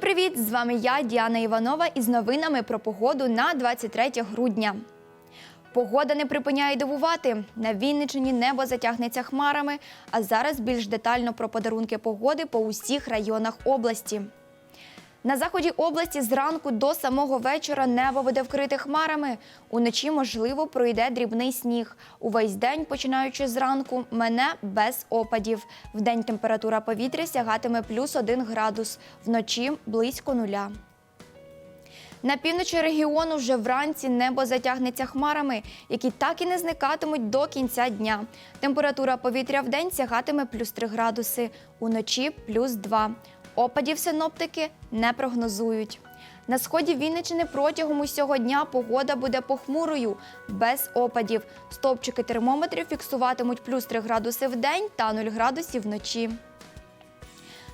привіт! З вами я, Діана Іванова, із новинами про погоду на 23 грудня. Погода не припиняє дивувати. На Вінничині небо затягнеться хмарами, а зараз більш детально про подарунки погоди по усіх районах області. На заході області зранку до самого вечора небо буде вкрите хмарами. Уночі, можливо, пройде дрібний сніг. Увесь день, починаючи зранку, мене без опадів. Вдень температура повітря сягатиме плюс 1 градус, вночі близько нуля. На півночі регіону вже вранці небо затягнеться хмарами, які так і не зникатимуть до кінця дня. Температура повітря в день сягатиме плюс 3 градуси, уночі плюс 2. Опадів синоптики не прогнозують. На сході Вінничини протягом усього дня погода буде похмурою, без опадів. Стовпчики термометрів фіксуватимуть плюс 3 градуси в день та 0 градусів вночі.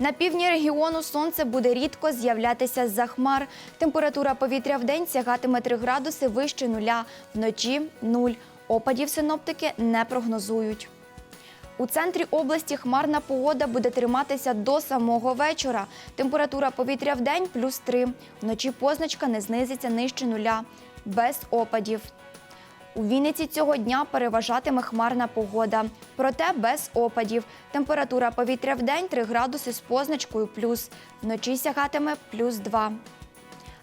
На півдні регіону сонце буде рідко з'являтися з-за хмар. Температура повітря в день сягатиме 3 градуси вище нуля, вночі нуль. Опадів синоптики не прогнозують. У центрі області хмарна погода буде триматися до самого вечора. Температура повітря в день плюс 3. Вночі позначка не знизиться нижче нуля. Без опадів. У Вінниці цього дня переважатиме хмарна погода, проте без опадів. Температура повітря в день 3 градуси з позначкою плюс. Вночі сягатиме плюс 2.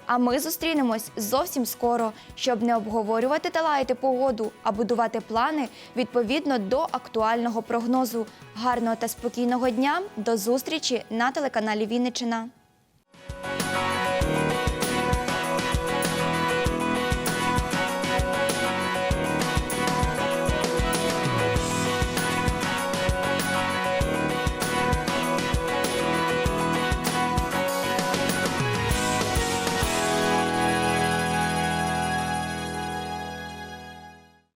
А ми зустрінемось зовсім скоро, щоб не обговорювати та лаяти погоду, а будувати плани відповідно до актуального прогнозу. Гарного та спокійного дня. До зустрічі на телеканалі Вінниччина.